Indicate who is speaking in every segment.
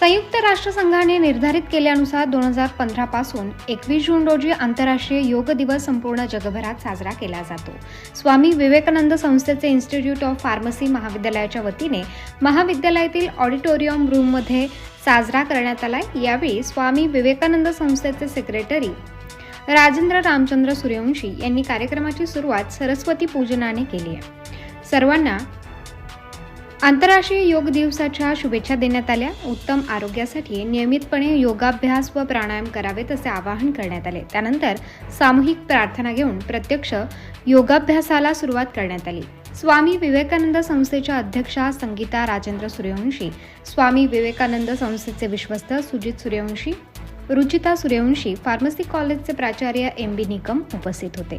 Speaker 1: संयुक्त राष्ट्रसंघाने निर्धारित केल्यानुसार दोन हजार पंधरापासून एकवीस जून रोजी आंतरराष्ट्रीय योग दिवस संपूर्ण जगभरात साजरा केला जातो. स्वामी विवेकानंद संस्थेचे इन्स्टिट्यूट ऑफ फार्मसी महाविद्यालयाच्या वतीने महाविद्यालयातील ऑडिटोरियम रूममध्ये साजरा करण्यात आला. यावेळी स्वामी विवेकानंद संस्थेचे सेक्रेटरी राजेंद्र रामचंद्र सूर्यवंशी यांनी कार्यक्रमाची सुरुवात सरस्वती पूजनाने केली आहे. सर्वांना आंतरराष्ट्रीय योग दिवसाच्या शुभेच्छा देण्यात आल्या. उत्तम आरोग्यासाठी नियमितपणे योगाभ्यास व प्राणायाम करावेत असे आवाहन करण्यात आले. त्यानंतर सामूहिक प्रार्थना घेऊन प्रत्यक्ष योगाभ्यासाला सुरुवात करण्यात आली. स्वामी विवेकानंद संस्थेच्या अध्यक्षा संगीता राजेंद्र सूर्यवंशी स्वामी विवेकानंद संस्थेचे विश्वस्त सुजित सूर्यवंशी रुचिता सूर्यवंशी फार्मसी कॉलेजचे प्राचार्य एम बी निकम उपस्थित होते.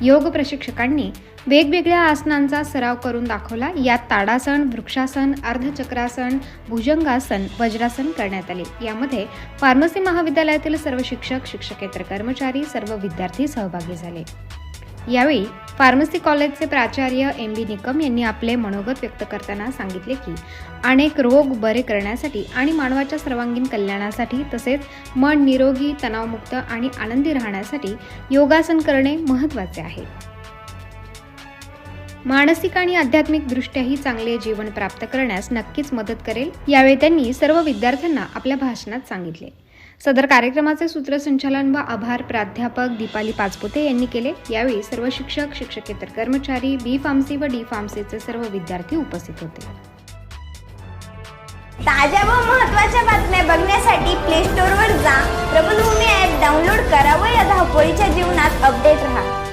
Speaker 1: योग प्रशिक्षकांनी वेगवेगळ्या आसनांचा सराव करून दाखवला. यात ताडासन वृक्षासन अर्धचक्रासन भुजंगासन वज्रासन करण्यात आले. यामध्ये फार्मसी महाविद्यालयातील सर्व शिक्षक शिक्षकेतर कर्मचारी सर्व विद्यार्थी सहभागी झाले. यावेळी फार्मसी कॉलेजचे प्राचार्य एम बी निकम यांनी आपले मनोगत व्यक्त करताना सांगितले की अनेक रोग बरे करण्यासाठी आणि मानवाच्या सर्वांगीण कल्याणासाठी तसेच मन निरोगी तणावमुक्त आणि आनंदी राहण्यासाठी योगासन करणे महत्त्वाचे आहे. मानसिक आणि आध्यात्मिक दृष्ट्याही चांगले जीवन प्राप्त करण्यास नक्कीच मदत करेल यावेळी त्यांनी सर्व विद्यार्थ्यांना आपल्या भाषणात सांगितले. सदर कार्यक्रमाचे सूत्रसंचालन व आभार प्राध्यापक दीपाली पाचपुते यांनी केले. यावेळी सर्व शिक्षक शिक्षकेतर कर्मचारी बी फार्मसी व डी फार्मसीचे सर्व विद्यार्थी उपस्थित होते.
Speaker 2: ताज्या व महत्त्वाच्या बातम्या बघण्यासाठी प्ले स्टोअरवर जा. प्रबलभूमी ॲप डाउनलोड करा व या धावपळीच्या जीवनात अपडेट राहा.